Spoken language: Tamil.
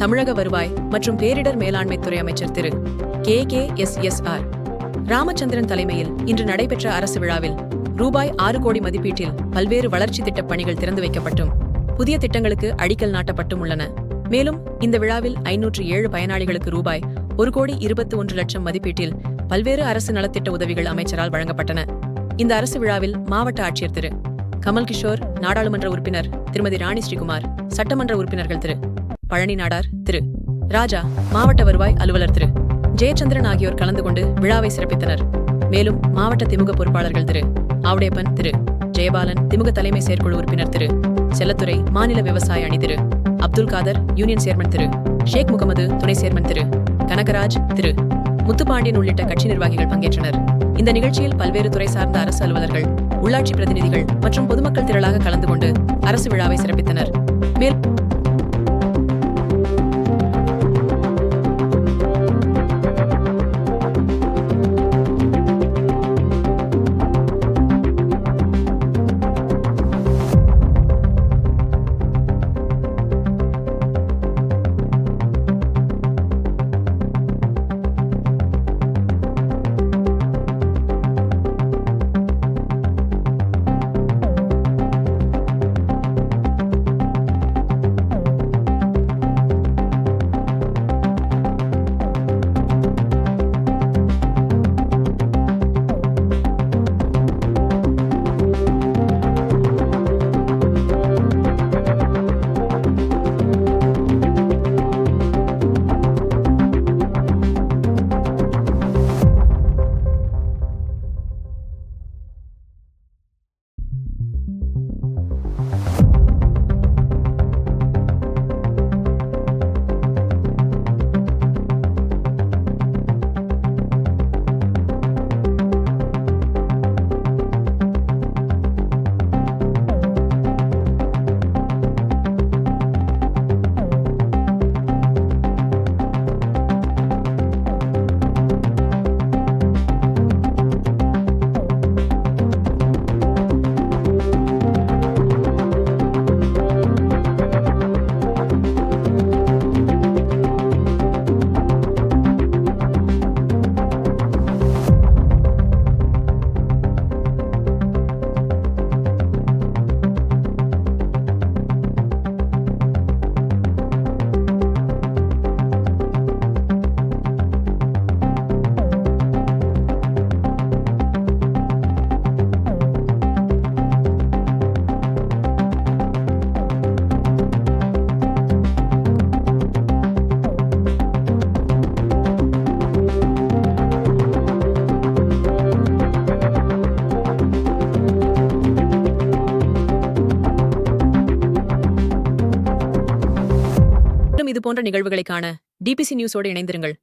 தமிழக வருவாய் மற்றும் பேரிடர் மேலாண்மை துறை அமைச்சர் திரு. K. K. S. S. R. Ramachandran தலைமையில் இன்று நடைபெற்ற அரசு விழாவில் ரூபாய் ஆறு கோடி மதிப்பீட்டில் பல்வேறு வளர்ச்சி திட்டப் பணிகள் திறந்து வைக்கப்பட்டும். புதிய திட்டங்களுக்கு அடிக்கல் நாட்டப்பட்டும் உள்ளன. மேலும் இந்த விழாவில் ஐநூற்று ஏழு பயனாளிகளுக்கு ரூபாய் ஒரு கோடி இருபத்தி ஒன்று லட்சம் மதிப்பீட்டில் பல்வேறு அரசு நலத்திட்ட உதவிகள் அமைச்சரால் வழங்கப்பட்டன. இந்த அரசு விழாவில் மாவட்ட ஆட்சியர் திரு. கமல் கிஷோர் நாடாளுமன்ற உறுப்பினர் திருமதி ராணி ஸ்ரீகுமார் சட்டமன்ற உறுப்பினர்கள் திரு. பழனி நாடார் திரு. ராஜா மாவட்ட வருவாய் அலுவலர் திரு. ஜெயச்சந்திரன் ஆகியோர் கலந்து கொண்டு விழாவை சிறப்பித்தனர். மேலும் மாவட்ட திமுக பொறுப்பாளர்கள் திரு. ஆவுடையப்பன் திரு. ஜெயபாலன் திமுக தலைமை செயற்குழு உறுப்பினர் திரு. செல்லத்துறை மாநில விவசாய அணி திரு. அப்துல் காதர் யூனியன் சேர்மன் திரு. ஷேக் முகமது துணை சேர்மன் திரு. கனகராஜ் திரு. முத்துப்பாண்டியன் உள்ளிட்ட கட்சி நிர்வாகிகள் பங்கேற்றனர். இந்த நிகழ்ச்சியில் பல்வேறு துறை சார்ந்த அரசு அலுவலர்கள் உள்ளாட்சி பிரதிநிதிகள் மற்றும் பொதுமக்கள் திரளாக கலந்து கொண்டு அரசு விழாவை சிறப்பித்தனர். மேல் மேலும் இது போன்ற நிகழ்வுகளை காண டிபிசி நியூஸோடு இணைந்திருங்கள்.